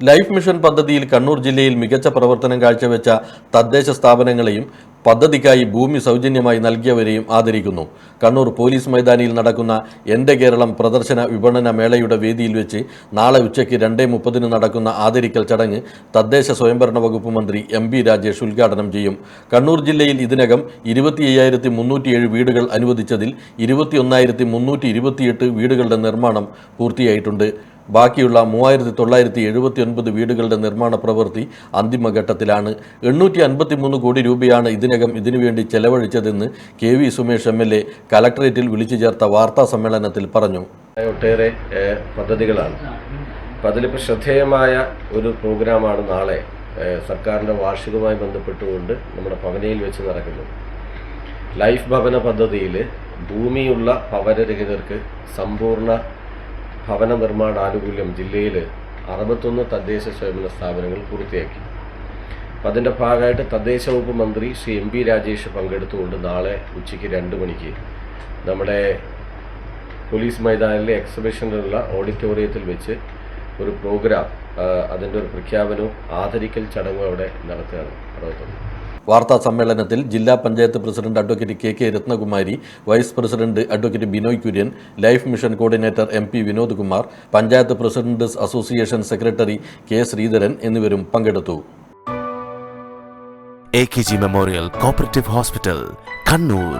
Life mission പദ്ധതിയിൽ കണ്ണൂർ ജില്ലയിൽ മികച്ച പ്രവർത്തനം കാഴ്ചവെച്ച തദ്ദേശ സ്ഥാപനങ്ങളെയും പദ്ധതിക്കായി ഭൂമി സൗജന്യമായി നൽകിയവരെയും ആദരിക്കുന്നു. കണ്ണൂർ പോലീസ് മൈതാനിയിൽ നടക്കുന്ന എന്റെ കേരളം പ്രദർശന വിപണന മേളയുടെ വേദിയിൽ വെച്ച് നാളെ ഉച്ചയ്ക്ക് രണ്ടേ മുപ്പതിന് നടക്കുന്ന ആദരിക്കൽ ചടങ്ങ് തദ്ദേശ സ്വയംഭരണ വകുപ്പ് മന്ത്രി എം ബി രാജേഷ് ഉദ്ഘാടനം ചെയ്യും. കണ്ണൂർ ജില്ലയിൽ ഇതിനകം ഇരുപത്തി അയ്യായിരത്തി മുന്നൂറ്റിയേഴ് വീടുകൾ അനുവദിച്ചതിൽ ഇരുപത്തിയൊന്നായിരത്തി മുന്നൂറ്റി ഇരുപത്തിയെട്ട് വീടുകളുടെ നിർമ്മാണം പൂർത്തിയായിട്ടുണ്ട്. ബാക്കിയുള്ള മൂവായിരത്തി തൊള്ളായിരത്തി എഴുപത്തി ഒൻപത് വീടുകളുടെ നിർമ്മാണ പ്രവൃത്തി അന്തിമഘട്ടത്തിലാണ്. എണ്ണൂറ്റി അൻപത്തി മൂന്ന് കോടി രൂപയാണ് ഇതിനകം ഇതിനുവേണ്ടി ചെലവഴിച്ചതെന്ന് K V Sumesh M L A കലക്ടറേറ്റിൽ വിളിച്ചു ചേർത്ത വാർത്താ സമ്മേളനത്തിൽ പറഞ്ഞു. ഒട്ടേറെ പദ്ധതികളാണ്. അപ്പം അതിലിപ്പോൾ ശ്രദ്ധേയമായ ഒരു പ്രോഗ്രാമാണ് നാളെ സർക്കാരിന്റെ വാർഷികവുമായി ബന്ധപ്പെട്ടുകൊണ്ട് നമ്മുടെ ഭവനയിൽ വെച്ച് നടക്കുന്നത്. ലൈഫ് ഭവന പദ്ധതിയിൽ ഭൂമിയുള്ള ഭവനരഹിതർക്ക് സമ്പൂർണ ഭവന നിർമ്മാണ ആനുകൂല്യം ജില്ലയിൽ അറുപത്തൊന്ന് തദ്ദേശ സ്വയംഭരണ സ്ഥാപനങ്ങൾ പൂർത്തിയാക്കി. അപ്പം അതിന്റെ ഭാഗമായിട്ട് തദ്ദേശ വകുപ്പ് മന്ത്രി ശ്രീ എം പി രാജേഷ് പങ്കെടുത്തുകൊണ്ട് നാളെ ഉച്ചയ്ക്ക് രണ്ട് മണിക്ക് നമ്മുടെ പോലീസ് മൈതാനിലെ എക്സിബിഷനിലുള്ള ഓഡിറ്റോറിയത്തിൽ വെച്ച് ഒരു പ്രോഗ്രാം അതിന്റെ ഒരു പ്രഖ്യാപനവും ആദരിക്കൽ ചടങ്ങും അവിടെ നടത്തുകയാണ്. അറുപത്തൊന്ന്. വാർത്താ സമ്മേളനത്തിൽ ജില്ലാ panchayat president advocate K K Rathnakumari vice president advocate Binoy Kurian life mission coordinator M P Vinod Kumar panchayat presidents association secretary K Sreedharan എന്നിവരും പങ്കെടുത്തു. A K G memorial cooperative hospital Kannur